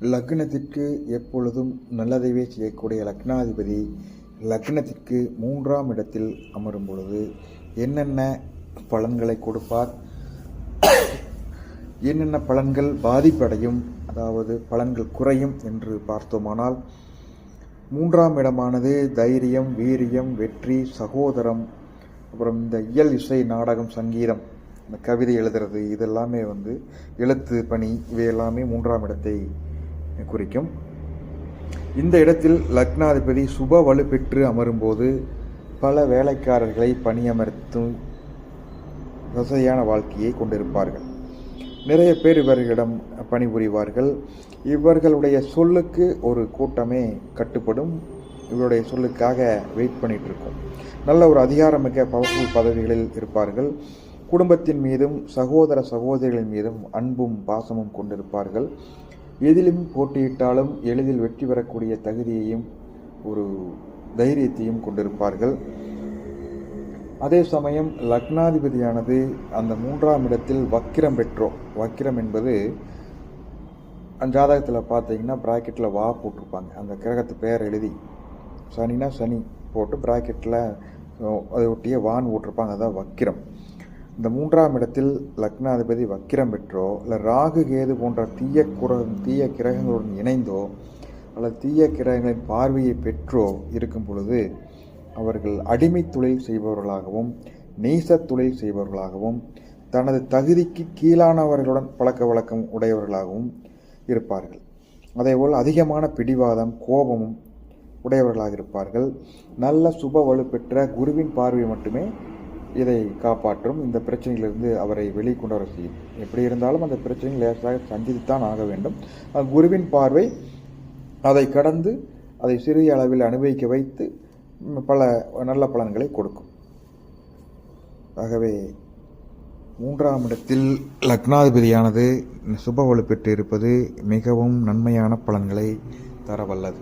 லக்னத்திற்கு எப்பொழுதும் நல்லதைவே செய்யக்கூடிய லக்னாதிபதி லக்னத்திற்கு மூன்றாம் இடத்தில் அமரும் பொழுது என்னென்ன பலன்களை கொடுப்பார்? என்னென்ன பலன்கள் பாதிப்படையும்? அதாவது பலன்கள் குறையும் என்று பார்த்தோமானால் மூன்றாம் இடமானது தைரியம் வீரியம் வெற்றி சகோதரம் அப்புறம் இந்த இயல் இசை நாடகம் சங்கீதம் இந்த கவிதை எழுதுறது இதெல்லாமே வந்து எழுத்து பணி இவையெல்லாமே மூன்றாம் இடத்தை குறிக்கும். இந்த இடத்தில் லக்னாதிபதி சுப வலுப்பெற்று அமரும்போது பல வேலைக்காரர்களை பணியமர்த்தும் வசதியான வாழ்க்கையை கொண்டிருப்பார்கள். நிறைய பேர் இவர்களிடம் பணிபுரிவார்கள். இவர்களுடைய சொல்லுக்கு ஒரு கூட்டமே கட்டுப்படும். இவருடைய சொல்லுக்காக வெயிட் பண்ணிட்டு இருக்கும் நல்ல ஒரு அதிகாரமிக்க பவர்ஃபுல் பதவிகளில் இருப்பார்கள். குடும்பத்தின் மீதும் சகோதர சகோதரிகளின் மீதும் அன்பும் பாசமும் கொண்டிருப்பார்கள். எதிலும் போட்டியிட்டாலும் எளிதில் வெற்றி பெறக்கூடிய தகுதியையும் ஒரு தைரியத்தையும் கொண்டிருப்பார்கள். அதே சமயம் லக்னாதிபதியானது அந்த மூன்றாம் இடத்தில் வக்கிரம் பெற்றோம் வக்கிரம் என்பது ஜாதகத்தில் பார்த்தீங்கன்னா ப்ராக்கெட்டில் வா போட்டிருப்பாங்க. அந்த கிரகத்து பெயர் எழுதி. சனினா சனி போட்டு ப்ராக்கெட்டில் அதை ஒட்டிய வான் போட்டிருப்பாங்க. அதுதான் வக்கிரம். இந்த மூன்றாம் இடத்தில் லக்னாதிபதி வக்கிரம் பெற்றோ இல்லை ராகு கேது போன்ற தீய குர தீய கிரகங்களுடன் இணைந்தோ அல்லது தீய கிரகங்களின் பார்வையை பெற்றோ இருக்கும் பொழுது அவர்கள் அடிமை தொழில் செய்பவர்களாகவும் நீச தொழில் செய்பவர்களாகவும் தனது தகுதிக்கு கீழானவர்களுடன் பழக்க வழக்கம் உடையவர்களாகவும் இருப்பார்கள். அதேபோல் அதிகமான பிடிவாதம் கோபமும் உடையவர்களாக இருப்பார்கள். நல்ல சுப வலுப்பெற்ற குருவின் பார்வை மட்டுமே இதை காப்பாற்றும் இந்த பிரச்சனையிலிருந்து அவரை வெளிக்கொண்டு வர செய்யும். எப்படி இருந்தாலும் அந்த பிரச்சனையை லேசாக சந்தித்துத்தான் ஆக வேண்டும். குருவின் பார்வை அதை கடந்து அதை சிறிய அளவில் அனுபவிக்க வைத்து பல நல்ல பலன்களை கொடுக்கும். ஆகவே மூன்றாம் இடத்தில் லக்னாதிபதியானது சுப வலுப்பெற்று இருப்பது மிகவும் நன்மையான பலன்களை தரவல்லது.